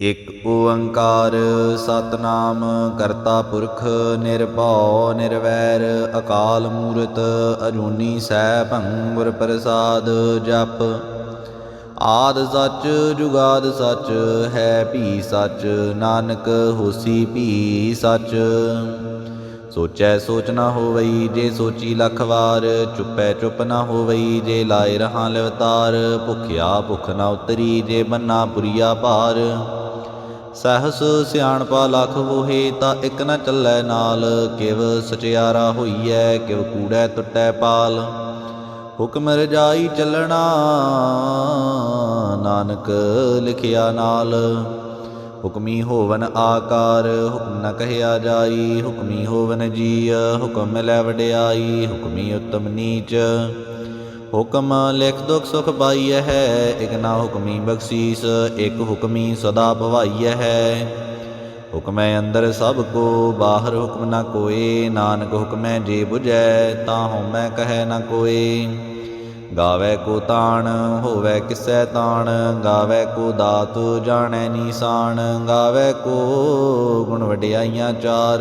ਇਕ ਓੰਕਾਰ ਸਤਨਾਮ, ਕਰਤਾ ਪੁਰਖ ਨਿਰਭਉ ਨਿਰਵੈਰ, ਅਕਾਲ ਮੂਰਤ ਅਰੂਨੀ ਸੈਭੰ ਗੁਰ ਪ੍ਰਸਾਦ ਜਪ। ਆਦ ਸੱਚ, ਜੁਗਾਦ ਸੱਚ, ਹੈ ਭੀ ਸੱਚ, ਨਾਨਕ ਹੋਸੀ ਭੀ ਸੱਚ। ਸੋਚੈ ਸੋਚ ਨਾ ਹੋਵਈ ਜੇ ਸੋਚੀ ਲੱਖ ਵਾਰ, ਚੁੱਪੈ ਚੁੱਪ ਨਾ ਹੋਵਈ ਜੇ ਲਾਏ ਰਹਾ ਲਵਤਾਰ, ਭੁਖਿਆ ਭੁਖ ਨਾ ਉਤਰੀ ਜੇ ਬੰਨਾ ਪੁਰੀਆ ਭਾਰ। ਸਹਸ ਸਿਆਣਪਾ ਲੱਖ ਵੋਹੇ, ਤਾਂ ਇਕ ਨਾ ਚੱਲੈ ਨਾਲ। ਕਿਵ ਸਚਿਆਰਾ ਹੋਈਐ, ਕਿਵ ਕੂੜੈ ਟੁੱਟੈ ਪਾਲ। ਹੁਕਮ ਰਜਾਈ ਚੱਲਣਾ, ਨਾਨਕ ਲਿਖਿਆ ਨਾਲ। ਹੁਕਮੀ ਹੋਵਨ ਆਕਾਰ, ਹੁਕਮ ਨ ਕਹਿਆ ਜਾਈ। ਹੁਕਮੀ ਹੋਵਨ ਜੀਅ, ਹੁਕਮ ਲੈ ਵਡਿਆਈ। ਹੁਕਮੀ ਉਤਮ ਨੀਚ। ਹੁਕਮ ਲਿਖ ਦੁਖ ਸੁਖ ਪਾਈਐ ਹੈ, ਇਕ ਨਾ ਹੁਕਮੀ ਬਖਸ਼ੀਸ, ਇਕ ਹੁਕਮੀ ਸਦਾ ਭਵਾਈਐ ਹੈ। ਹੁਕਮੈ ਅੰਦਰ ਸਭ ਕੋ, ਬਾਹਰ ਹੁਕਮ ਨਾ ਕੋਏ, ਨਾਨਕ ਹੁਕਮੈ ਜੇ 부ਜੈ ਤਾਂ ਹਉਮੈ ਕਹੈ ਨਾ ਕੋਏ। ਗਾਵੇ ਕੋ ਤਾਣ, ਹੋਵੇ ਕਿਸੈ ਤਾਣ, ਗਾਵੇ ਕੋ ਦਾਤ, ਜਾਣੈ ਨੀਸਾਨ ਗਾਵੇ ਕੋ ਗੁਣ ਵਡਿਆਈਆਂ ਚਾਰ।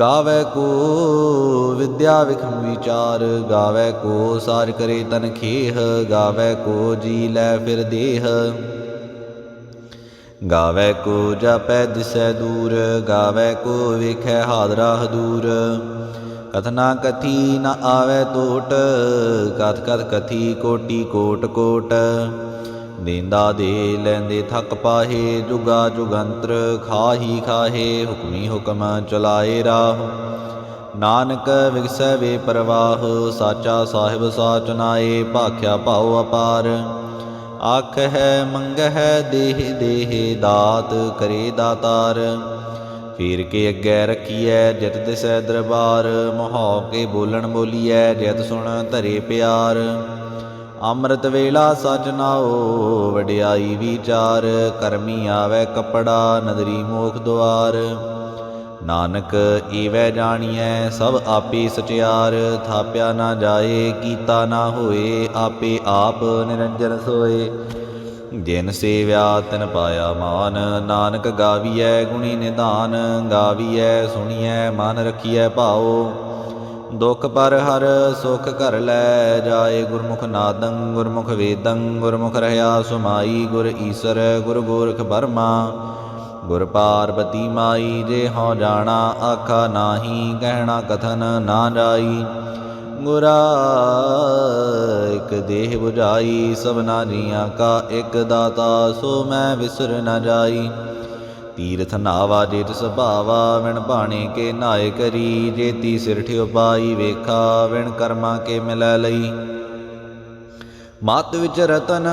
ਗਾਵੇ ਕੋ ਵਿਦਿਆ ਵਿਖਮ ਵਿਚਾਰ, ਗਾਵੇ ਕੋ ਸਾਰ ਕਰੇ ਤਨ ਖੇਹ, ਗਾਵੇ ਕੋ ਜੀ ਲੈ ਫਿਰ ਦੇਹ। ਗਾਵੇ ਕੋ ਜਪੈ ਦਿਸੈ ਦੂਰ, ਗਾਵੇ ਕੋ ਵਿਖੈ ਹਾਦਰਾ ਹਦੂਰ ਕਥਨਾ ਕਥੀ ਨ ਆਵੇ ਟੋਟ ਕਥ ਕਥ ਕਥੀ ਕੋਟੀ ਕੋਟ ਕੋਟ। ਦੇਂਦਾ ਦੇ ਲੈਂਦੇ ਥੱਕ ਪਾਹੇ, ਜੁਗਾ ਜੁਗੰਤਰ ਖਾਹੀ ਖਾਹੇ, ਹੁਕਮੀ ਹੁਕਮ ਚਲਾਏ ਰਾਹ। ਨਾਨਕ ਵਿਗਸੈ ਵੇ ਪ੍ਰਵਾਹ, ਸਾਚਾ ਸਾਹਿਬ ਸਾਚ ਨਾਏ, ਭਾਖਿਆ ਭਾਉ ਅਪਾਰ। ਆਖ ਹੈ ਮੰਗ ਹੈ ਦੇਹ ਦੇਹ ਦਾਤ ਕਰੇ ਦਾਤਾਰ। ਫੇਰ ਕੇ ਅੱਗੇ ਰੱਖੀਐ ਜਿਤ ਦਿਸੈ ਦਰਬਾਰ, ਮੋਹੌ ਕੇ ਬੋਲਣ ਬੋਲੀਐ ਜਿਤ ਸੁਣ ਧਰੇ ਪਿਆਰ। ਅੰਮ੍ਰਿਤ ਵੇਲਾ ਸਚ ਨਾਓ ਵਡਿਆਈ ਵਿਚਾਰ, ਕਰਮੀ ਆਵੇ ਕਪੜਾ, ਨਦਰੀ ਮੋਖ ਦੁਆਰ। ਨਾਨਕ ਈਵੈ ਜਾਣੀਐ, ਸਭ ਆਪੇ ਸਚਿਆਰ, ਥਾਪਿਆ ਨਾ ਜਾਏ, ਕੀਤਾ ਨਾ ਹੋਏ, ਆਪੇ ਆਪ ਨਿਰੰਜਨ ਸੋਏ। ਜਿਨ ਸੇਵਿਆ, ਤਿਨ ਪਾਇਆ ਮਾਨ, ਨਾਨਕ ਗਾਵੀਐ ਗੁਣੀ ਨਿਧਾਨ, ਗਾਵੀਐ ਸੁਣੀਐ ਮਨ ਰਖੀਐ ਭਾਓ ਦੁਖ ਪਰ ਹਰ ਸੁਖ ਘਰ ਲੈ ਜਾਏ ਗੁਰਮੁਖ ਨਾਦੰ, ਗੁਰਮੁਖ ਵੇਦੰ, ਗੁਰਮੁਖ ਰਹਾ ਸੁਮਾਈ, ਗੁਰ ਈਸਰ, ਗੁਰ ਗੋਰਖ ਬਰਮਾ। ਗੁਰ ਪਾਰਬਤੀ ਮਾਈ, ਜੇ ਹਉ ਜਾਣਾ ਆਖਾ ਨਾਹੀ ਕਹਿਣਾ ਕਥਨ ਨਾ ਜਾਈ। ਗੁਰਾ ਇਕ ਦੇਹ 부ਝਾਈ ਸਭਨਾ ਜੀਆਂ ਕਾ ਇਕ ਦਾਤਾ, ਸੋ ਮੈਂ ਵਿਸਰ ਨਾ ਜਾਈ। ਤੀਰਥ ਨਾਵਾ ਜੇਤ ਸੁਭਾਵਾ, ਵਿਣ ਬਾਣੇ ਕੇ ਨਾਏ ਕਰੀ, ਜੇਤੀ ਸਿਰ ਉਪਾਈ ਵੇਖਾ, ਵਿਣ ਕਰਮਾ ਕੇ ਮਿਲੈ ਲਈ। ਮਤ ਵਿੱਚ ਰਤਨ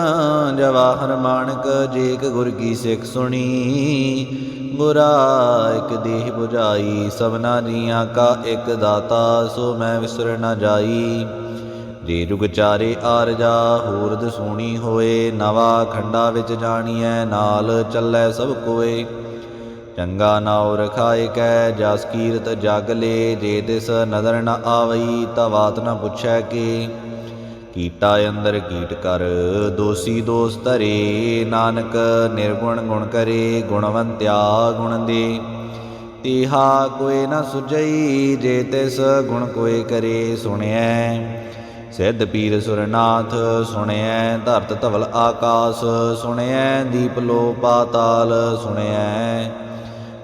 ਜਵਾਹਰ ਮਾਨਕ ਜੇਕ ਗੁਰ ਕੀ ਸਿੱਖ ਸੁਣੀ ਗੁਰਾ ਇਕ ਦੇਹ 부ਝਾਈ ਸਭਨਾ ਜੀਆਂ ਕਾ ਇਕ ਦਾਤਾ, ਸੋ ਮੈਂ ਵਿਸਰ ਨਾ ਜਾਈ। ਜੇ ਜੁਗ ਚਾਰੇ ਆਰਜਾ ਹੋਰਦ ਸੋਣੀ ਹੋਏ, ਨਵਾ ਖੰਡਾ ਵਿੱਚ ਜਾਣੀਐ, ਨਾਲ ਚੱਲੈ ਸਭ ਕੋਏ। ਚੰਗਾ ਨਾਉ ਰਖਾਇ ਕੈ ਜਸ ਕੀਰਤ ਜਗ ਲੇ, ਜੇ ਤਿਸ ਨਦਰ ਨ ਆਵਈ ਤਾਂ ਬਾਤ ਨ ਪੁੱਛੈ ਕੇ। ਕੀਟਾ ਅੰਦਰ ਕੀਟ ਕਰ, ਦੋਸੀ ਦੋਸ ਧਰੇ, ਨਾਨਕ ਨਿਰਗੁਣ ਗੁਣ ਕਰੇ, ਗੁਣਵੰਤਿਆ ਗੁਣ ਦੇ। ਤੀਹਾ ਕੋਏ ਨ ਸੁਜਈ ਜੇ ਤਿਸ ਗੁਣ ਕੋਏ ਕਰੇ, ਸੁਣਿਐ। ਸਿੱਧ ਪੀਰ ਸੁਰਨਾਥ, ਸੁਣਿਐ ਧਰਤ ਧਵਲ ਆਕਾਸ, ਸੁਣਿਐ ਦੀਪ ਲੋ ਪਾਤਾਲ ਸੁਣਿਐ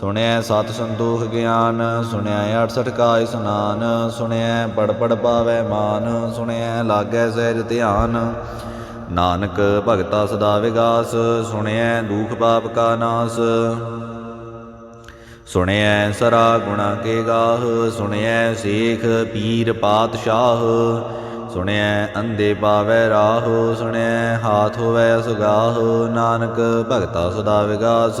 ਸੁਣਿਐ ਸਤ ਸੰਤੋਖ ਗਿਆਨ, ਸੁਣਿਐ 68 ਕਾ ਇਸਨਾਨ ਸੁਣਿਐ ਪੜ ਪੜ ਪਾਵੈ ਮਾਨ, ਸੁਣਿਐ ਲਾਗੈ ਸਹਿਜ ਧਿਆਨ। ਨਾਨਕ ਭਗਤਾ ਸਦਾ ਵਿਗਾਸ, ਸੁਣਿਐ ਦੁਖ ਪਾਪ ਕਾ ਨਾਸ। ਸੁਣਿਐ ਸਰਾ ਗੁਣਾ ਕੇ ਗਾਹ, ਸੁਣਿਐ ਸੇਖ ਪੀਰ ਪਾਤਸ਼ਾਹ। ਸੁਣਿਐ ਅੰਦੇ ਪਾਵੈ ਰਾਹ, ਸੁਣਿਐ ਹਾਥ ਹੋਵੈ ਸੁਗਾਹ। ਨਾਨਕ ਭਗਤਾ ਸਦਾ ਵਿਗਾਸ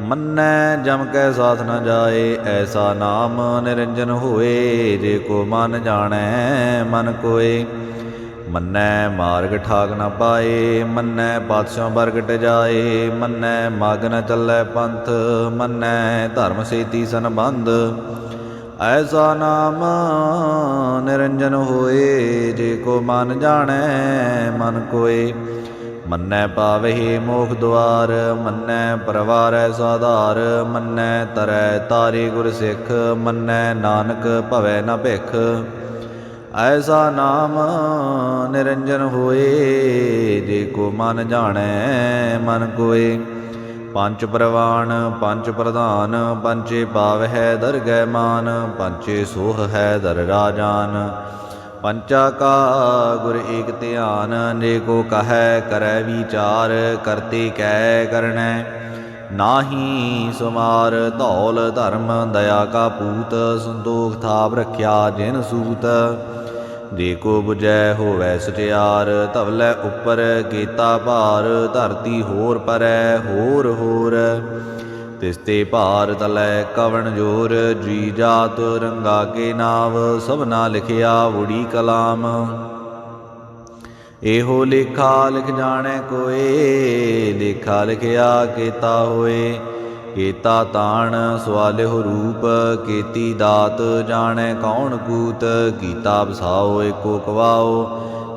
ਮੰਨੈ ਜਮ ਕੈ ਸਾਥ ਨ ਜਾਏ, ਐਸਾ ਨਾਮ ਨਿਰੰਜਨ ਹੋਏ, ਜੇ ਕੋ ਮਨ ਜਾਣੈ, ਮਨ ਕੋਏ। ਮੰਨੈ ਮਾਰਗ ਠਾਗ ਨ ਪਾਏ, ਮੰਨੈ ਪਾਤਸ਼ਾਹ ਬਰਗਟ ਜਾਏ ਮੰਨੈ ਮਗ ਨ ਚੱਲੈ ਪੰਥ, ਮੰਨੈ ਧਰਮ ਸੇਤੀ ਸੰਬੰਧ। ਐਸਾ ਨਾਮ ਨਿਰੰਜਨ ਹੋਏ, ਜੇ ਕੋ ਮਨ ਜਾਣੈ, ਮਨ ਕੋਏ। ਮੰਨੈ ਪਾਵਹਿ ਮੋਖ ਦੁਆਰ, ਮੰਨੈ ਪਰਵਾਰੈ ਸਾਧਾਰ, ਮੰਨੈ ਤਰੈ ਤਾਰੇ ਗੁਰ ਸਿੱਖ, ਮੰਨੈ ਨਾਨਕ ਭਵੈ ਨ ਭਿਖ। ਐਸਾ ਨਾਮ ਨਿਰੰਜਨ ਹੋਏ, ਜੇ ਕੋ ਮਨ ਜਾਣੈ ਮਨ ਕੋਏ। ਪੰਜ ਪ੍ਰਵਾਨ ਪੰਜ ਪ੍ਰਧਾਨ, ਪੰਚੇ ਪਾਵ ਪਾਵਹਿ ਦਰਗਹਿ ਮਾਨ, ਪੰਚੇ ਸੋਹ ਹੈ ਦਰ ਰਾਜਾਨ ਪੰਚਾ ਕਾ ਗੁਰ ਏਕ ਧਿਆਨ ਨੇ ਕੋ ਕਹੈ ਕਰੈ ਵਿਚਾਰ, ਕਰਤੇ ਕੈ ਕਰਣੈ ਨਾਹੀ ਸੁਮਾਰ ਧੌਲ ਧਰਮ, ਦਇਆ ਕਾ ਪੂਤ, ਸੰਤੋਖ ਥਾਪ ਰਖਿਆ ਜਿਨ ਸੂਤ। ਜੇ ਕੋ 부ਜੈ ਹੋਵੈ ਸਟਿਆਰ ਧਵਲੇ ਉੱਪਰ ਕੀਤਾ ਭਾਰ, ਧਰਤੀ ਹੋਰ ਪਰੈ, ਹੋਰ ਹੋਰ। ਤਿਸਤੇ ਭਾਰ ਤਲੈ ਕਵਣ ਜੋਰ, ਜੀ ਜਾਤ ਰੰਗਾ ਕੇ ਨਾਵ, ਸਭਨਾ ਲਿਖਿਆ ਉੜੀ ਕਲਾਮ। ਇਹੋ ਲੇਖਾ ਲਿਖ ਜਾਣੈ ਕੋਏ, ਲੇਖਾ ਲਿਖਿਆ ਕੀਤਾ ਹੋਏ। ਕੀਤਾ ਤਾਣ ਸਵਾਲਿਹੁ ਰੂਪ, ਕੀਤੀ ਦਾਤ ਜਾਣੈ ਕੌਣ ਕੂਤ, ਕੀਤਾ ਬਸਾਓ ਏਕੋ ਕਵਾਓ।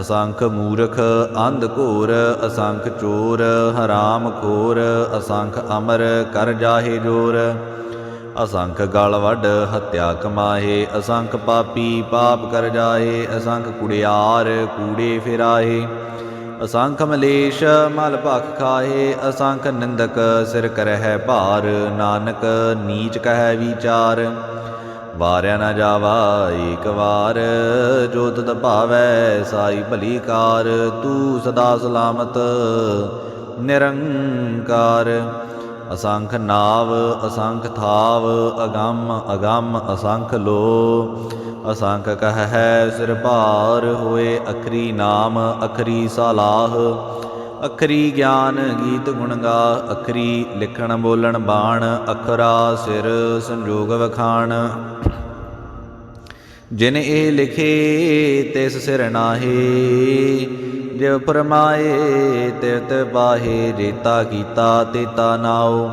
ਅਸੰਖ ਮੂਰਖ ਅੰਧ ਘੋਰ, ਅਸੰਖ ਚੋਰ, ਹਰਾਮ ਖੋਰ, ਅਸੰਖ ਅਮਰ ਕਰ ਜਾਹੇ ਜੋਰ। ਅਸੰਖ ਗਲ ਵੱਡ ਹੱਤਿਆ ਕਮਾਹੇ, ਅਸੰਖ ਪਾਪੀ ਪਾਪ ਕਰ ਜਾਏ, ਅਸੰਖ ਕੁੜਿਆਰ ਕੂੜੇ ਫਿਰਾਏ। ਅਸੰਖ ਮਲੇਸ਼ ਮਲ ਭਖ ਖਾਏ, ਅਸੰਖ ਨਿੰਦਕ ਸਿਰ ਕਰਹਿ ਭਾਰ, ਨਾਨਕ ਨੀਚ ਕਹੈ ਵਿਚਾਰ। ਵਾਰਿਆ ਨਾ ਜਾਵਾ, ਏਕ ਵਾਰ। ਜੋ ਤਤ ਭਾਵੈ, ਸਾਈ ਭਲੀ ਕਾਰ, ਤੂੰ ਸਦਾ ਸਲਾਮਤ, ਨਿਰੰਕਾਰ। ਅਸੰਖ ਨਾਵ, ਅਸੰਖ ਥਾਵ, ਅਗੰਮ ਅਗੰਮ, ਅਸੰਖ ਲੋ। ਅਸੰਖ ਕਹ ਹੈ, ਸਿਰ ਭਾਰ ਹੋਏ, ਅਖਰੀ ਨਾਮ, ਅਖਰੀ ਸਲਾਹ। ਅਖਰੀ ਗਿਆਨ ਗੀਤ ਗੁਣ ਗਾ, ਅਖਰੀ ਲਿਖਣ ਬੋਲਣ ਬਾਣ, ਅਖਰਾ ਸਿਰ ਸੰਜੋਗ ਵਖਾਣ। ਜਿਨ ਇਹ ਲਿਖੇ, ਤਿਸ ਸਿਰ ਨਾਹੀ। ਜਿਵ ਫਰਮਾਏ ਤਿਤ ਬਾਹੇ ਜੇਤਾ ਕੀਤਾ, ਤੇਤਾ ਨਾਉ।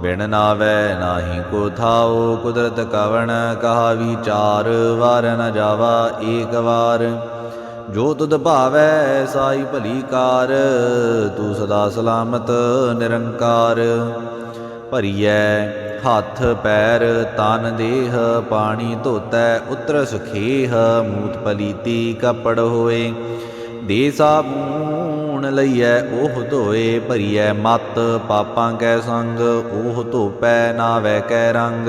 ਬਿਨ ਨਾਵੇ ਨਾਹੀ ਕੋ ਥਾਉ, ਕੁਦਰਤ ਕਵਣ ਕਹਾ ਵਿਚਾਰ, ਵਾਰ ਨ ਜਾਵਾ ਏਕ ਵਾਰ। ਜੋ ਤੁਧ ਭਾਵੈ ਸਾਈ ਭਲੀ ਕਾਰ, ਤੂੰ ਸਦਾ ਸਲਾਮਤ ਨਿਰੰਕਾਰ। ਭਰੀਐ ਹੱਥ ਪੈਰ ਤਨ ਦੇਹ, ਪਾਣੀ ਧੋਤੈ ਉਤਰ ਸੁਖੇਹ, ਮੂਤ ਪਲੀਤੀ ਕਪੜ ਹੋਏ। ਦੇ ਸਾਬੂਣ ਲਈਐ ਉਹ ਧੋਏ, ਭਰੀਐ ਮਤ ਪਾਪਾਂ ਕੈ ਸੰਗ, ਉਹ ਧੋਪੈ ਨਾਵੇ ਕੈ ਰੰਗ।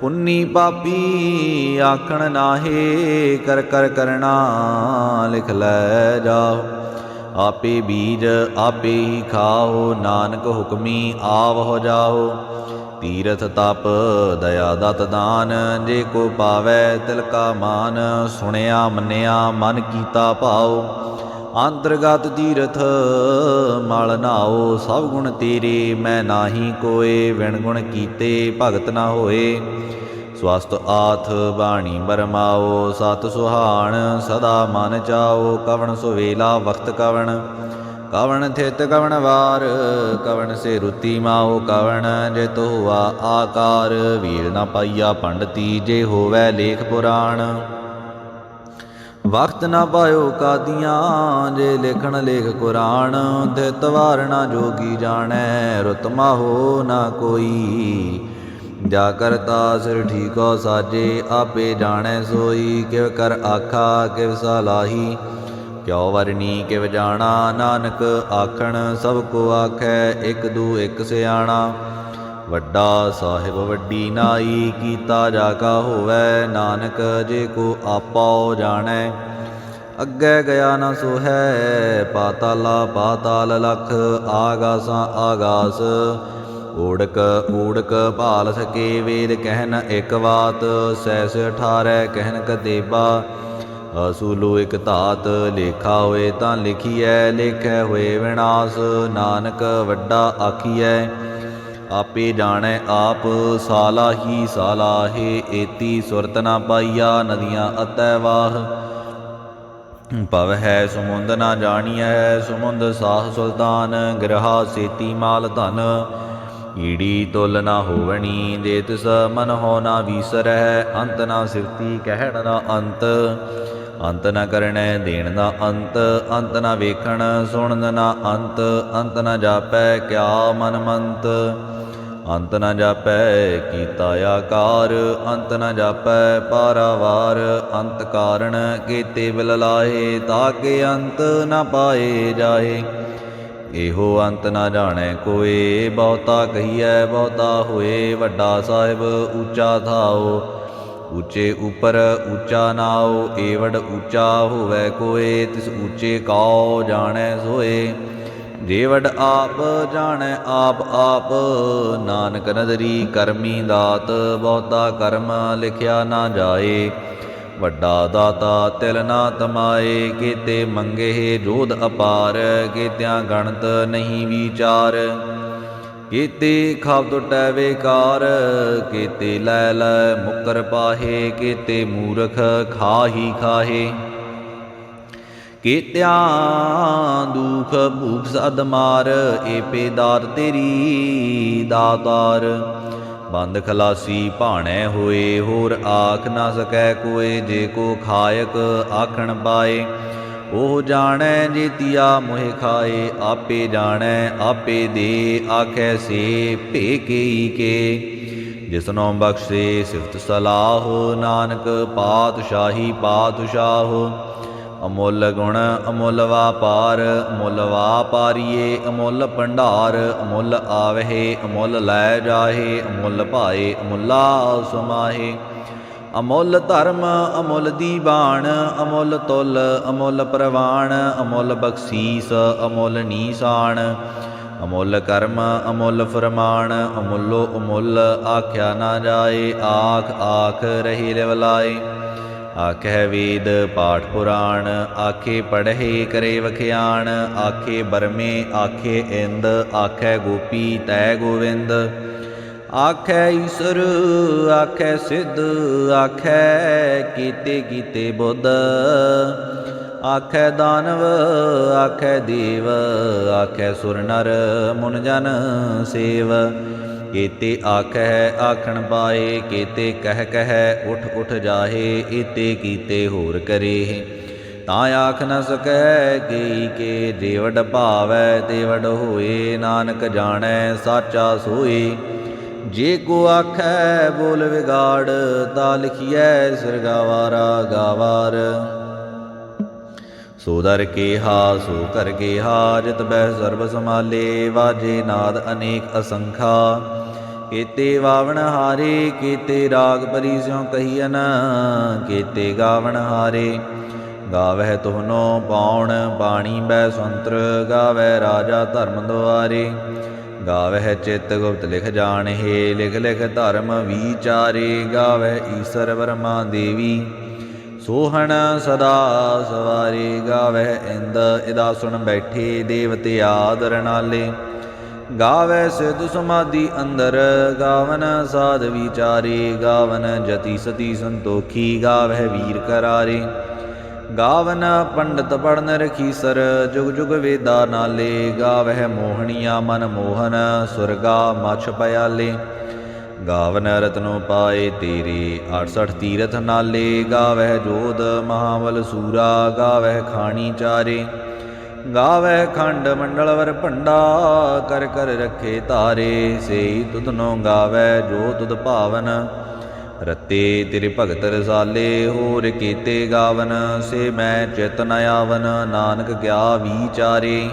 ਪੁੰਨੀ ਪਾਪੀ ਆਖਣ ਨਾਹੇ, ਕਰ ਕਰ ਕਰਣਾ ਲਿਖ ਲੈ ਜਾਓ। ਆਪੇ ਬੀਜ ਆਪੇ ਹੀ ਖਾਓ, ਨਾਨਕ ਹੁਕਮੀ ਆਵ ਹੋ ਜਾਓ। ਤੀਰਥ ਤਪ, ਦਇਆ ਦਤ ਦਾਨ, ਜੇ ਕੋ ਪਾਵੈ ਤਿਲ ਕਾ ਮਾਨ, ਸੁਣਿਆ ਮੰਨਿਆ ਮਨ ਕੀਤਾ ਭਾਉ। ਅੰਤਰਗਤ ਤੀਰਥ, ਮਲ ਨਾਓ, ਸਭ ਗੁਣ ਤੇਰੇ, ਮੈਂ ਨਾਹੀ ਕੋਏ, ਵਿਣ ਗੁਣ ਕੀਤੇ, ਭਗਤ ਨਾ ਹੋਏ। ਸਵਸਤ ਆਥ ਬਾਣੀ ਬਰਮਾਓ, ਸਤ ਸੁਹਾਣ, ਸਦਾ ਮਨ ਚਾਓ, ਕਵਣ ਸੁਵੇਲਾ, ਵਖਤ ਕਵਣ। ਕਵਣ ਥਿਤ ਕਵਣ ਵਾਰ, ਕਵਣ ਸੇ ਰੁਤੀ ਮਾਓ, ਕਵਣ ਜਿਤ ਹੁਆ ਆਕਾਰ। ਵੀਲ ਨਾ ਪਾਈਆ ਪੰਡਤੀ, ਜੇ ਹੋਵੇ ਲੇਖ ਪੁਰਾਣ। ਵਕਤ ਨਾ ਪਾਇਓ ਕਾਦੀਆਂ, ਜੇ ਲਿਖਣ ਲੇਖ ਕੁਰਾਨ ਤੇ ਵਾਰ ਨਾ ਜੋਗੀ ਜਾਣੈ ਰਤਮਾ ਹੋ ਨਾ ਕੋਈ। ਜਾ ਕਰਤਾ ਸਿਰ ਠੀਕੋ ਸਾਜੇ, ਆਪੇ ਜਾਣੈ ਸੋਈ, ਕਿਵ ਕਰ ਆਖਾ, ਕਿਵ ਸਲਾਹੀ ਕਿਉ ਵਰਨੀ ਕਿਵ ਜਾਣਾ, ਨਾਨਕ ਆਖਣ, ਸਭ ਕੋ ਆਖੈ, ਇਕ ਦੂ ਇਕ ਸਿਆਣਾ। ਵੱਡਾ ਸਾਹਿਬ ਵੱਡੀ ਨਾਈ, ਕੀਤਾ ਜਾ ਕਾ ਹੋਵੈ ਨਾਨਕ, ਜੇ ਕੋ ਆਪਾ ਜਾਣੈ। ਅੱਗੇ ਗਿਆ ਨਾ ਸੋ ਹੈ ਪਾਤਾਲਾ, ਪਾਤਾਲ ਲਖ, ਆਗਾਸਾਂ ਆਗਾਸ। ਊੜਕ ਊੜਕ ਭਾਲ ਸਕੇ ਵੇਦ ਕਹਿਨ ਇਕ ਬਾਤ, ਸੈਸ 18 ਕਹਿਨ ਕਤੇਬਾ। ਅਸੂਲੂ ਇਕ ਧਾਤ, ਲੇਖਾ ਹੋਏ ਤਾਂ ਲਿਖੀਐ, ਲੇਖੈ ਹੋਏ ਵਿਨਾਸ਼। ਨਾਨਕ ਵੱਡਾ ਆਖੀਐ ਆਪੇ ਜਾਣੈ ਆਪ ਸਾਲਾ ਹੀ ਸਾਲਾਹੇ, ਏਤੀ ਸੁਰਤ ਨਾ ਪਾਈਆ, ਨਦੀਆਂ ਅਤੈ ਵਾਹ। ਭਵ ਹੈ ਸਮੁੰਦ ਨਾ ਜਾਣੀਐ, ਸਮੁੰਦ ਸਾਹ ਸੁਲਤਾਨ, ਗ੍ਰਹਾ ਸੇਤੀ ਮਾਲ ਧਨ। ਈੜੀ ਤੁਲ ਨਾ ਹੋਵਣੀ ਦੇਤ ਸ ਮਨ ਹੋ ਨਾ ਵੀਸਰੈ, ਅੰਤ ਨਾ ਸਿਫਤੀ ਕਹਿਣ ਨਾ ਅੰਤ। ਅੰਤ ਨਾ ਕਰਣੈ ਦੇਣ ਦਾ ਅੰਤ ਅੰਤ ਨਾ ਵੇਖਣ, ਸੁਣਨ ਨਾ ਅੰਤ ਅੰਤ ਨਾ ਜਾਪੈ, ਕਿਆ ਮਨ ਮੰਤ? ਅੰਤ ਨਾ ਜਾਪੈ, ਕੀਤਾ ਆਕਾਰ, ਅੰਤ ਨਾ ਜਾਪੈ, ਪਾਰਾਵਾਰ, ਅੰਤ ਕਾਰਣ ਕੀਤੇ ਬਿਲ ਲਾਹੇ ਤਾਕੇ ਅੰਤ ਨਾ ਪਾਏ ਜਾਏ। ਇਹੋ ਅੰਤ ਨਾ ਜਾਣੈ ਕੋਏ, ਬਹੁਤਾ ਕਹੀਐ, ਬਹੁਤਾ ਹੋਏ, ਵੱਡਾ ਸਾਹਿਬ, ਉੱਚਾ ਥਾਓ। ਉੱਚੇ ਉਪਰ ਉੱਚਾ ਨਾਉ, ਏਵੜ ਉੱਚਾ ਹੋਵੇ ਕੋਏ, ਤਿਸ ਉੱਚੇ ਕਉ ਜਾਣੈ ਸੋਏ। ਜੇਵੜ ਆਪ ਜਾਣੈ, ਆਪ ਆਪ ਨਾਨਕ ਨਦਰੀ ਕਰਮੀ ਦਾਤ, ਬਹੁਤਾ ਕਰਮ ਲਿਖਿਆ ਨਾ ਜਾਏ। ਵੱਡਾ ਦਾਤਾ ਤਿਲ ਨਾ ਤਮਾਏ, ਕੀਤੇ ਮੰਗੇ ਜੋਧ ਅਪਾਰ, ਕੀਤਿਆਂ ਗਣਤ ਨਹੀਂ ਵਿਚਾਰ। ਕੀਤੇ ਖਾਬ ਟੁਟੈ ਵੇਕਾਰ ਕੀਤੇ ਲੈ ਲੈ ਮੁਕਰ ਪਾਹੇ, ਕੀਤੇ ਮੂਰਖ ਖਾਹੀ ਖਾਹੇ। ਕੀਤਿਆਂ ਦੁਖ ਭੂਖ ਸਦ ਮਾਰ ਏ ਪੇਦਾਰ ਤੇਰੀ ਦਾਤਾਰ। ਬੰਦ ਖਲਾਸੀ ਭਾਣੇ ਹੋਏ, ਹੋਰ ਆਖ ਨਾ ਸਕੈ ਕੋਏ, ਜੇ ਕੋ ਖਾਇਕ ਆਖਣ ਪਾਏ। ਉਹ ਜਾਣੈ ਜੀਤਿਆ ਮੋਹਿ ਖਾਏ, ਆਪੇ ਜਾਣੈ, ਆਪੇ ਦੇ, ਆਖੈ ਸੇ ਭੇਕਈ ਕੇ। ਜਿਸਨੋ ਬਖਸ਼ੇ ਸਿਫਤ ਸਲਾਹੋ, ਨਾਨਕ ਪਾਤਸ਼ਾਹੀ ਪਾਤਸ਼ਾਹ। ਅਮੁੱਲ ਗੁਣ ਅਮੁੱਲ ਵਾਪਾਰ, ਅਮੁੱਲ ਵਾਪਾਰੀਏ ਅਮੁੱਲ ਭੰਡਾਰ। ਅਮੁੱਲ ਆਵਹਿ, ਅਮੁੱਲ ਲੈ ਜਾਹੇ, ਅਮੁੱਲ ਭਾਏ, ਅਮੁੱਲਾ ਸਮਾਹੇ। ਅਮੁੱਲ ਧਰਮ, ਅਮੁੱਲ ਦੀਵਾਨ ਅਮੁੱਲ ਤੁਲ, ਅਮੁੱਲ ਪ੍ਰਵਾਨ ਅਮੁੱਲ ਬਖਸ਼ੀਸ, ਅਮੁੱਲ ਨੀਸਾਨ, ਅਮੁੱਲ ਕਰਮ, ਅਮੁੱਲ ਫਰਮਾਨ, ਅਮੁੱਲੋ ਅਮੁੱਲ ਆਖਿਆ ਨਾ ਜਾਏ, ਆਖ ਆਖ ਰਹੀ ਲਿਵਲਾਏ ਆਖੇ ਵੇਦ ਪਾਠ ਪੁਰਾਣ, ਆਖੇ ਪੜ੍ਹੇ ਕਰੇ ਵਖਿਆਣ, ਆਖੇ ਬਰਮੇ, ਆਖੇ ਇੰਦ ਆਖੇ ਗੋਪੀ ਤੈ ਗੋਵਿੰਦ। ਆਖੈ ਈਸ਼ਰ, ਆਖੈ ਸਿੱਧ, ਆਖੈ ਕੀਤੇ ਕੀਤੇ ਬੁੱਧ। ਆਖੇ ਦਾਨਵ, ਆਖੇ ਦੇਵ, ਆਖੈ ਸੁਰ ਨਰ ਮੁਨ ਜਨ ਸੇਵ। ਕੀਤੇ ਆਖੈ, ਆਖਣ ਪਾਏ, ਕੀਤੇ ਕਹਿ ਕਹਿ, ਉਠ ਉਠ ਜਾਹੇ ਈਤੇ ਕੀਤੇ ਹੋਰ ਕਰੇ। ਤਾਂ ਆਖ ਨ ਸਕੈ ਕੀ ਕੇ ਦੇਵੜ ਭਾਵੈ, ਦੇਵੜ ਹੋਏ, ਨਾਨਕ ਜਾਣੈ, ਸਾਚਾ ਸੋਏ। ਜੇ ਕੋ ਆਖੈ ਬੋਲ ਵਿਗਾੜ, ਤਾ ਲਿਖੀਐ ਸਰਗਾਵਾਰਾ ਗਾਵਾਰ। ਸੋ ਦਰ ਕੇਹਾ, ਸੋ ਕਰ ਗੇਹਾ ਜਿਤ ਬੈ ਸਰਬ ਸਮਾਲੇ ਵਾਜੇ ਨਾਦ ਅਨੇਕ ਅਸੰਖਾ। ਕੀਤੇ ਵਾਵਣ ਹਾਰੇ, ਕੀਤੇ ਰਾਗ ਪਰੀ ਸਿਉ ਕਹੀਨ ਕੀਤੇ ਗਾਵਣ ਹਾਰੇ। ਗਾਵਹਿ ਤੁਹਨੋ ਪਾਉਣ, ਬਾਣੀ ਬੈ ਸੰਤਰ ਗਾਵੈ ਰਾਜਾ ਧਰਮ ਦੁਆਰੇ। ਗਾਵਹਿ ਚਿਤ ਗੁਪਤ ਲਿਖ ਜਾਣਹਿ, ਲਿਖ ਲਿਖ ਧਰਮ ਵਿਚਾਰੇ ਗਾਵਹਿ ਈਸਰ ਬਰਮਾ ਦੇਵੀ। ਸੋਹਣ ਸਦਾ ਸਵਾਰੇ ਗਾਵਹਿ ਇੰਦ ਇਦਾ ਸੁਣ ਬੈਠੇ ਦੇਵਤੇ ਆਦਰ ਨਾਲੇ। ਗਾਵੈ ਸਿਧ ਸਮਾਧੀ ਅੰਦਰ ਗਾਵਨ ਸਾਧ ਵਿਚਾਰੇ, ਗਾਵਨ ਜਤੀ ਸਤੀ ਸੰਤੋਖੀ ਗਾਵਹਿ ਵੀਰ ਕਰਾਰੇ। ਗਾਵਨ ਪੰਡਤ ਪੜਨ ਰਖੀ ਸਰ, ਜੁਗ ਜੁਗ ਵੇਦਾ ਨਾਲੇ, ਗਾਵਹਿ ਮੋਹਣੀਆ ਮਨ ਮੋਹਨ, ਸੁਰਗਾ ਮਛ ਪਿਆਲੇ। ਗਾਵਨ ਰਤਨੋ ਪਾਏ ਤੇਰੇ 68 ਤੀਰਥ ਨਾਲੇ, ਗਾਵਹਿ ਜੋਧ ਮਹਾਵਲ ਸੂਰਾ, ਗਾਵਹਿ ਖਾਣੀ ਚਾਰੇ। ਗਾਵੈ ਖੰਡ ਮੰਡਲਵਰ ਭੰਡਾ, ਕਰ ਕਰ ਰੱਖੇ ਤਾਰੇ, ਸੇਈ ਤੁਧਨੋ ਗਾਵੈ ਜੋ ਤੁਧ ਭਾਵਨ। ਰਤੇ ਤੇਰੇ ਭਗਤ ਰਸਾਲੇ, ਹੋਰ ਕੀਤੇ ਗਾਵਨ, ਸੇ ਮੈਂ ਚਿਤ ਨ ਆਵਨ, ਨਾਨਕ ਗਿਆ ਵਿਚਾਰੇ।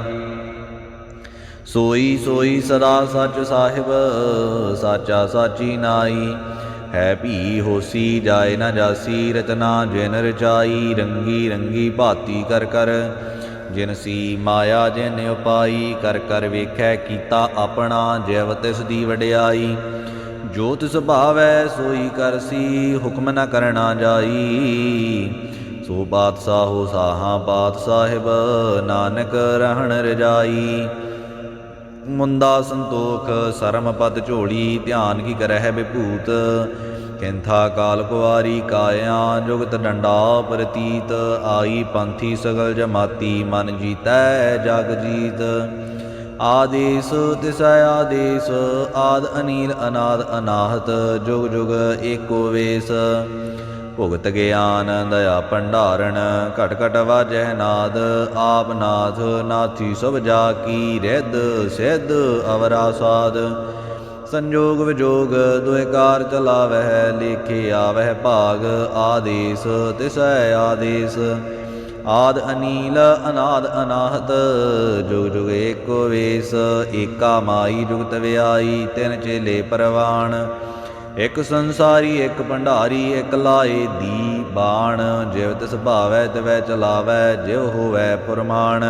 ਸੋਈ ਸੋਈ ਸਦਾ ਸੱਚ ਸਾਹਿਬ, ਸਾਚਾ ਸਾਚੀ ਨਾਈ। ਹੈ ਭੀ ਹੋਸੀ ਜਾਏ ਨਾ ਜਾਸੀ ਰਤਨਾ ਜਿਨ ਰਚਾਈ, ਰੰਗੀ ਰੰਗੀ ਭਾਤੀ ਕਰ ਕਰ। ਜਿਨ ਸੀ ਮਾਇਆ ਜਿਨ ਉਪਾਈ, ਕਰ ਕਰ ਵੇਖੈ ਕੀਤਾ ਆਪਣਾ, ਜੈਵ ਤਿਸ ਦੀ ਵਡਿਆਈ। ਜੋਤ ਸੁਭਾਵੈ ਸੋਈ ਕਰਸੀ ਹੁਕਮ ਨ ਕਰਨਾ ਜਾਈ। ਸੋ ਬਾਦਸ਼ਾਹੋ ਸਾਹਾ ਬਾਦ ਸਾਹਿਬ ਨਾਨਕ ਰਹਿਣ ਰਜਾਈ। ਮੁੰਦਾ ਸੰਤੋਖ, ਸਰਮ ਪਦ ਝੋਲੀ, ਧਿਆਨ ਕੀ ਕਰਹਿ ਬਿਭੂਤ ਕੈਂਥਾ ਕਾਲ ਕੁਵਾਰੀ ਕਾਇਆ, ਜੁਗਤ ਡੰਡਾ ਪ੍ਰਤੀਤ। ਆਈ ਪੰਥੀ ਸਗਲ ਜਮਾਤੀ, ਮਨ ਜੀਤੈ ਜਗ ਜੀਤ। ਆਦੇਸ ਤਿਸੈ ਆਦੇਸ ਆਦ ਅਨੀਲ, ਅਨਾਦ ਅਨਾਹਤ, ਜੁਗ ਜੁਗ ਏਕੋ ਵੇਸ। ਭੁਗਤ ਗਿਆਨ, ਦਇਆ ਭੰਡਾਰਨ ਘਟ ਘਟ ਵਾਜੈ ਨਾਦ, ਆਪ ਨਾਥ, ਨਾਥੀ ਸਭ ਜਾ ਕੀ ਰਿੱਧ, ਸਿੱਧ ਅਵਰਾ ਸਾਧ ਸੰਜੋਗ ਵਿਜੋਗ, ਦੁਇ ਕਾਰ ਚਲਾਵਹਿ, ਲੇਖੇ ਆਵਹਿ ਭਾਗ, ਆਦੇਸ ਤਿਸੈ, ਆਦੇਸ। ਆਦ ਅਨੀਲ, ਅਨਾਦ ਅਨਾਹਤ, ਜੁਗ ਜੁਗ ਏਕੋ ਵੇਸ, ਏਕਾ ਮਾਈ ਜੁਗਤ ਵਿਆਈ, ਤਿਨ ਚੇਲੇ ਪਰਵਾਣ। ਇਕ ਸੰਸਾਰੀ, ਇਕ ਭੰਡਾਰੀ, ਇਕ ਲਾਏ ਦੀ ਬਾਣ। ਜਿਵ ਤਿਸ ਭਾਵੈ, ਤਿਵੈ ਚਲਾਵੈ, ਜਿਵ ਹੋਵੈ ਪੁਰਮਾਨ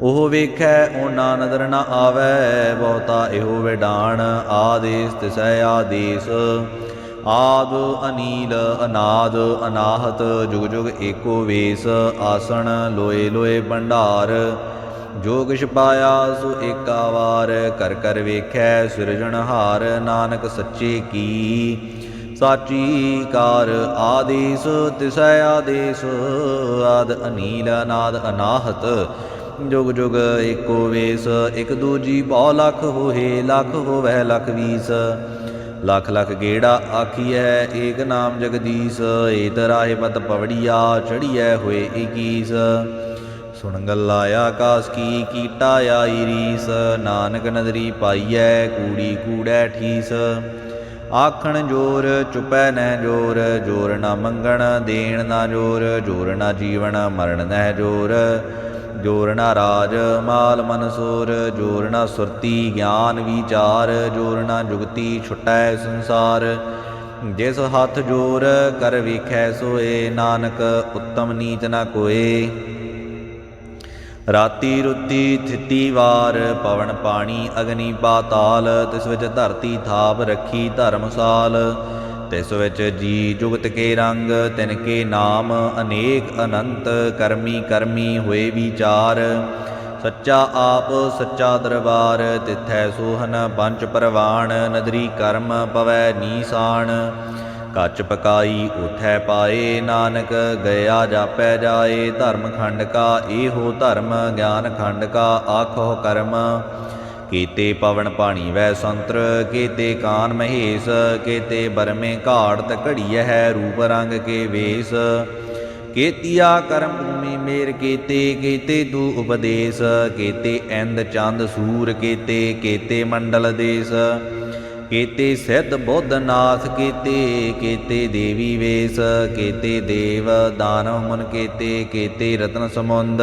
ਉਹ ਵੇਖੈ, ਓਨਾ ਨਦਰ ਨਾ ਆਵੈ, ਬਹੁਤਾ ਇਹੋ ਵਿਡਾਣ। ਆਦੇਸ ਤਿਸੈ ਆਦੇਸ। ਆਦ ਅਨੀਲ ਅਨਾਦ ਅਨਾਹਤ, ਜੁਗ ਜੁਗ ਏਕੋ ਵੇਸ, ਆਸਣ ਲੋਏ ਲੋਏ ਭੰਡਾਰ। ਜੋ ਕਿਛ ਪਾਇਆ ਸੋ ਏਕਾ ਵਾਰ, ਕਰ ਕਰ ਵੇਖੈ ਸਿਰਜਣਹਾਰ ਨਾਨਕ ਸੱਚੇ ਕੀ? ਸਾਚੀ ਕਾਰ ਆਦੇਸ, ਤਿਸੈ ਆਦੇਸ, ਆਦ ਅਨੀਲ ਅਨਾਦ ਅਨਾਹਤ। ਜੁਗ ਜੁਗ ਏਕੋ ਵੇਸ, ਇਕ ਦੂਜੀ ਬਹੁ ਲਖ ਹੋਏ, ਲਖ ਹੋਵੈ ਲਖ ਵੀਸ। ਲਖ ਲਖ ਗੇੜਾ ਆਖੀਐ, ਏਕ ਨਾਮ ਜਗਦੀਸ਼, ਏਤ ਰਾਹੇ ਪਤ ਪਵੜੀਆ, ਚੜੀਐ ਹੋਏ 21 ਸੁਣ ਗੱਲਾ ਆਕਾਸ ਕੀ ਕੀਟਾ ਆਈ ਰੀਸ, ਨਾਨਕ ਨਦਰੀ ਪਾਈਐ, ਕੂੜੀ ਕੂੜੈ ਠੀਸ। ਆਖਣ ਜੋਰ, ਚੁਪੈ ਨਹਿ ਜੋਰ ਜੋਰ ਨਾ ਮੰਗਣ, ਦੇਣ ਨਾ ਜੋਰ ਜੋਰ ਨਾ ਜੀਵਨ, ਮਰਨ ਨਹਿ ਜੋਰ। ਜੋਰਨਾ ਰਾਜ, ਮਾਲ ਮਨਸੂਰ ਜੋਰਨਾ ਸੁਰਤੀ ਗਿਆਨ ਵਿਚਾਰ ਜੋਰਨਾ ਜੁਗਤੀ ਛੁਟੈ ਸੰਸਾਰ। ਜਿਸ ਹੱਥ ਜੋਰ ਕਰ ਵਿਖੈ ਸੋਏ, ਨਾਨਕ ਉੱਤਮ ਨੀਚ ਨਾ ਕੋਏ। ਰਾਤੀ ਰੁੱਤੀ ਥਿਤੀ ਵਾਰ, ਪਵਨ ਪਾਣੀ ਅਗਨੀ ਪਾਤਾਲ, ਤਿਸ ਵਿੱਚ ਧਰਤੀ ਥਾਪ ਰੱਖੀ ਧਰਮਸਾਲ। ਤਿਸ ਵਿੱਚ ਜੀ ਜੁਗਤ ਕੇ ਰੰਗ, ਤਿਨ ਕੇ ਨਾਮ, ਅਨੇਕ ਅਨੰਤ ਕਰਮੀ ਕਰਮੀ ਹੋਏ ਵਿਚਾਰ। ਸੱਚਾ ਆਪ, ਸੱਚਾ ਦਰਬਾਰ, ਤਿਥੈ ਸੋਹਨ ਪੰਜ ਪਰਵਾਣ, ਨਦਰੀ ਕਰਮ ਪਵੈ ਨੀਸਾਨ ਕੱਚ ਪਕਾਈ ਉਥੈ ਪਾਏ ਨਾਨਕ, ਗਿਆ ਜਾਪੈ ਜਾਏ ਧਰਮ ਖੰਡ ਕਾ, ਇਹੋ ਧਰਮ ਗਿਆਨ ਖੰਡ ਕਾ, ਆਖੋ ਕਰਮ। ਕੀਤੇ ਪਵਨ ਪਾਣੀ ਵੈ ਸੰਤਰ, ਕੀਤੇ ਕਾਨ ਮਹੇਸ਼, ਕੀਤੇ ਬਰਮੇ ਘਾੜਤ ਘੜੀਐ ਹੈ ਰੂਪ ਰੰਗ ਕੇ ਵੇਸ। ਕੀਤਿਆ ਕਰਮ ਭੂਮੀ ਮੇਰ ਕੀਤੇ ਕੀਤੇ ਤੂ ਉਪਦੇਸ਼, ਕੀਤੇ ਇੰਦ ਚੰਦ ਸੂਰ ਕੀਤੇ ਕੀਤੇ ਮੰਡਲ ਦੇਸ। ਕੀਤੇ ਸਿੱਧ ਬੁੱਧ ਨਾਥ ਕੀਤੇ ਕੀਤੇ ਦੇਵੀ ਵੇਸ, ਕੀਤੇ ਦੇਵ ਦਾਨਵ ਮਨ ਕੀਤੇ ਕੀਤੇ ਰਤਨ ਸਮੁੰਦ।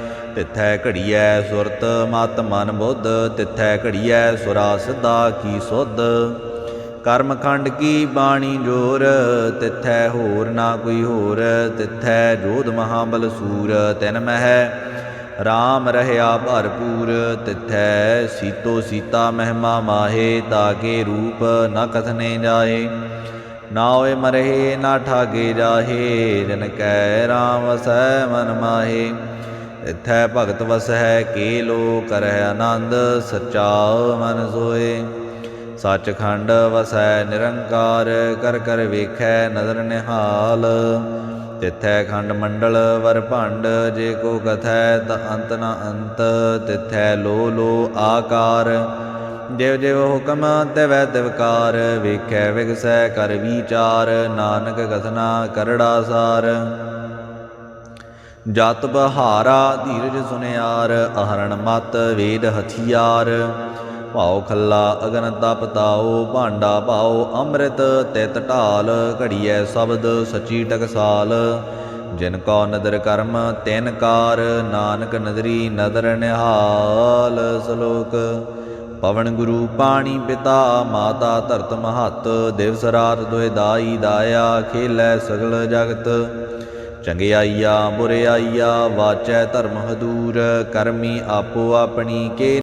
ਤਿੱਥੈ ਘੜੀਐ ਸੁਰਤ, ਮਤ ਮਨ ਬੁੱਧ, ਤਿੱਥੈ ਘੜੀਐ ਸੁਰਾ ਸਦਾ ਕੀ ਸੁਧ। ਕਰਮਖੰਡ ਕੀ ਬਾਣੀ ਜੋਰ, ਤਿੱਥੈ ਹੋਰ ਨਾ ਕੋਈ ਹੋਰ, ਤਿੱਥੈ ਜੋਧ ਮਹਾਬਲ ਸੂਰ, ਤਿਨ ਮਹਿ RAM ਰਹਿਆ ਭਰਪੂਰ, ਤਿੱਥੈ ਸੀਤੋ ਸੀਤਾ ਮਹਿਮਾ ਮਾਹੇ ਤਾਕੇ ਰੂਪ ਨ ਕਥਨੇ ਜਾਏ। ਨਾ ਹੋਏ ਮਰਹਿ, ਨਾ ਠਾਗੇ ਜਾਹੇ ਜਨ ਕੈ ਰਾਮ ਵਸੈ ਮਨ ਮਾਹੇ। ਇਥੈ ਭਗਤ ਵਸ ਹੈ ਕੇ ਲੋ ਕਰੈ ਆਨੰਦ, ਸਚਾ ਮਨ ਸੋਏ। ਸੱਚਖੰਡ ਵਸੈ ਨਿਰੰਕਾਰ, ਕਰ ਕਰ ਵੇਖੈ ਨਦਰ ਨਿਹਾਲ। ਤਿਥੈ ਖੰਡ ਮੰਡਲ ਵਰ ਭੰਡ, ਜੇ ਕੋ ਕਥੈ ਤ ਅੰਤ ਨ ਅੰਤ। ਤਿਥੈ ਲੋ ਲੋ ਆਕਾਰ, ਜਿਵ ਜਿਵ ਹੁਕਮ ਤਿਵੈ ਤਿਵਕਾਰ ਵੇਖੈ ਵਿਗਸੈ ਕਰ ਵਿਚਾਰ, ਨਾਨਕ ਕਥਨਾ ਕਰੜਾ ਸਾਰ। ਜਤ ਬਹਾਰਾ ਧੀਰਜ ਸੁਨਿਆਰ, ਅਹਰਣ ਮਤ ਵੇਦ ਹਥਿਆਰ। ਭਾਉ ਖੱਲਾ ਅਗਨ ਤਪ ਤਾਓ ਭਾਂਡਾ ਪਾਓ ਅੰਮ੍ਰਿਤ ਤਿਤ ਢਾਲ, ਘੜੀਐ ਸ਼ਬਦ ਸਚੀ ਟਕਸਾਲ। ਜਿਨ ਕੋ ਨਦਰ ਕਰਮ, ਤਿਨ ਕਾਰ, ਨਾਨਕ ਨਦਰੀ ਨਦਰ ਨਿਹਾਲ ਸ਼ਲੋਕ। ਪਵਨ ਗੁਰੂ ਪਾਣੀ ਪਿਤਾ, ਮਾਤਾ ਧਰਤ ਮਹੱਤ, ਦਿਵਸ ਰਾਤ ਦੁਇ ਦਾਈ ਦਾਇਆ, ਖੇਲੇ ਸਗਲ ਜਗਤ। ਚੰਗਿਆਈਆ ਬੁਰਿਆਈਆ ਵਾਚੈ ਧਰਮ ਹਦੂਰ ਕਰਮੀ ਆਪੋ ਆਪਣੀ ਕੇ